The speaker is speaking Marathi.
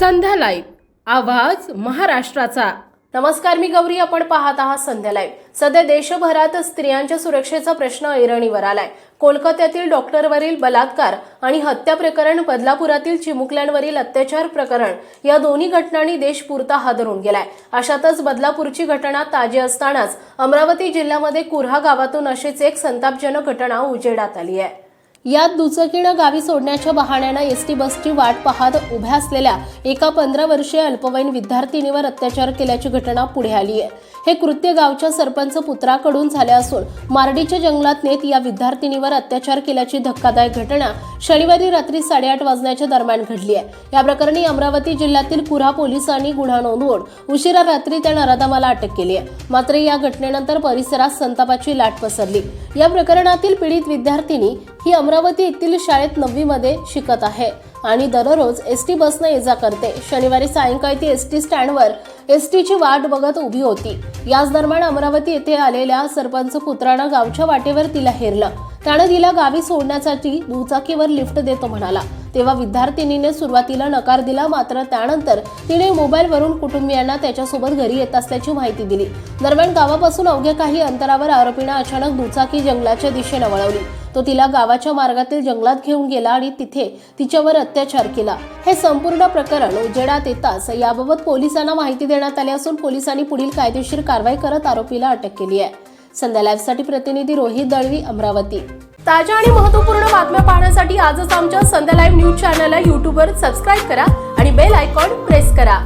संध्या लाईव्ह. आवाज महाराष्ट्राचा. नमस्कार मी गौरी. आपण पाहत आहात संध्या लाईव्ह. सध्या देशभरात स्त्रियांच्या सुरक्षेचा प्रश्न ऐरणीवर आलाय. कोलकात्यातील डॉक्टरवरील बलात्कार आणि हत्या प्रकरण बदलापुरातील चिमुकल्यांवरील अत्याचार प्रकरण या दोन्ही घटनांनी देश पुरता हादरून गेलाय. अशातच बदलापूरची घटना ताजी असतानाच अमरावती जिल्ह्यामध्ये कुर्हा गावातून अशीच एक संतापजनक घटना उजेडात आली आहे. यात दुचकीनं गावी सोडण्याच्या बहाण्यानं एस टी बसची वाट पाहत उभ्या असलेल्या एका पंधरा वर्षीय अल्पवयीन विद्यार्थिनीवर अत्याचार केल्याची घटना पुढे आली आहे. हे कृत्य गावच्या सरपंच पुत्राकडून झाले असून मारडीच्या जंगलात नेत या विद्यार्थिनीवर अत्याचार केल्याची धक्कादायक घटना शनिवारी रात्री साडेआठ वाजण्याच्या दरम्यान घडली आहे. या प्रकरणी अमरावती जिल्ह्यातील कुऱ्हा पोलिसांनी गुन्हा नोंदवून उशिरा रात्री त्या नराधामाला अटक केली आहे. मात्र या घटनेनंतर परिसरात संतापाची लाट पसरली. या प्रकरणातील पीडित विद्यार्थिनी ही अमरावती येथील शाळेत नववी मध्ये शिकत आहे आणि दररोज एस टी बसनं ये जा करते. शनिवारी सायंकाळी ती एस टी स्टँडवर एस टीची वाट बघत उभी होती. याच दरम्यान अमरावती येथे आलेल्या सरपंच पुत्रानं गावच्या वाटेवर तिला हेरलं. त्यानं तिला गावी सोडण्यासाठी दुचाकीवर लिफ्ट देतो म्हणाला. तेव्हा विद्यार्थिनीने सुरुवातीला नकार दिला मात्र त्यानंतर तिने मोबाईलवरून कुटुंबियांना त्याच्यासोबत घरी येत असल्याची माहिती दिली. दरम्यान गावापासून अवघ्या काही अंतरावर आरोपीनं अचानक दुचाकी जंगलाच्या दिशेनं वळवली. तो तिला गावाच्या मार्गातील जंगलात घेऊन गेला आणि तिथे तिच्यावर अत्याचार केला. हे संपूर्ण प्रकरण उजेडात येताच याबाबत पोलिसांना माहिती देण्यात आली असून पोलिसांनी पुढील कायदेशीर कारवाई करत आरोपीला अटक केली आहे. संध्या लाईव्हसाठी प्रतिनिधी रोहित दळवी अमरावती. ताज्या आणि महत्त्वपूर्ण बातम्या पाहण्यासाठी आजच आमच्या संध्या लाईव्ह न्यूज चॅनलला यूट्यूबवर सबस्क्राईब करा आणि बेल आयकॉन प्रेस करा.